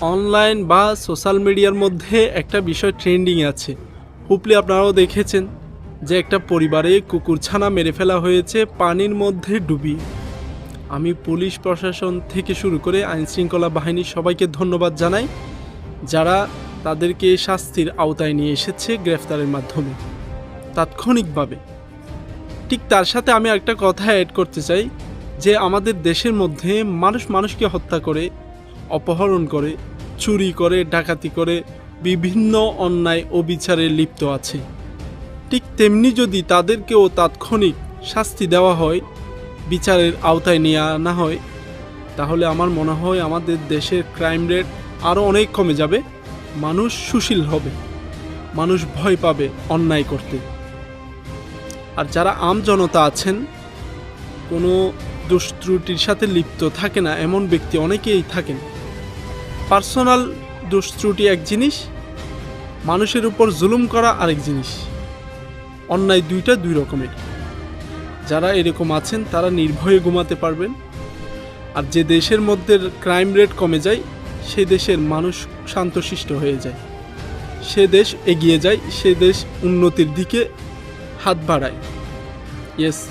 Online বা social মিডিয়ার মধ্যে একটা বিষয় ট্রেন্ডিং আছে। হুপলি আপনারাও দেখেছেন যে একটা পরিবারে কুকুরছানা মেরে ফেলা হয়েছে পানির মধ্যে ডুবিয়ে। আমি পুলিশ প্রশাসন থেকে শুরু করে আইনশৃঙ্খলা বাহিনীর সবাইকে ধন্যবাদ জানাই, যারা তাদেরকে শাস্তির আওতায় নিয়ে এসেছে গ্রেফতারের মাধ্যমে। তাৎক্ষণিকভাবে। ঠিক তার সাথে আমি একটা কথা অ্যাড করতে চাই, যে আমাদের দেশের মধ্যে মানুষ মানুষকে হত্যা করে অপহরণ করে, চুরি করে, ডাকাতি করে বিভিন্ন অন্যায় অবিচারে লিপ্ত আছে। ঠিক তেমনি যদি তাদেরকেও তাৎক্ষণিক শাস্তি দেওয়া হয়, বিচারের আওতায় নিয়ে আনা হয়, তাহলে আমার মনে হয় আমাদের দেশের ক্রাইম রেট আরও অনেক কমে যাবে, মানুষ সুশীল হবে, মানুষ ভয় পাবে অন্যায় করতে। আর যারা আম জনতা আছেন, কোনো দুষ্ত্রুটির সাথে লিপ্ত থাকে না, এমন ব্যক্তি অনেকেই থাকেন। পার্সোনাল দুষ্ত্রুটি এক জিনিস, মানুষের উপর জুলুম করা আরেক জিনিস। অন্যায় দুইটা দুই রকমের। যারা এরকম আছেন, তারা নির্ভয়ে ঘুমাতে পারবেন। আর যে দেশের মধ্যে ক্রাইম রেট কমে যায়, সে দেশের মানুষ শান্তশিষ্ট হয়ে যায়। সে দেশ এগিয়ে যায়, সে দেশ উন্নতির দিকে হাত বাড়ায়। ইয়েস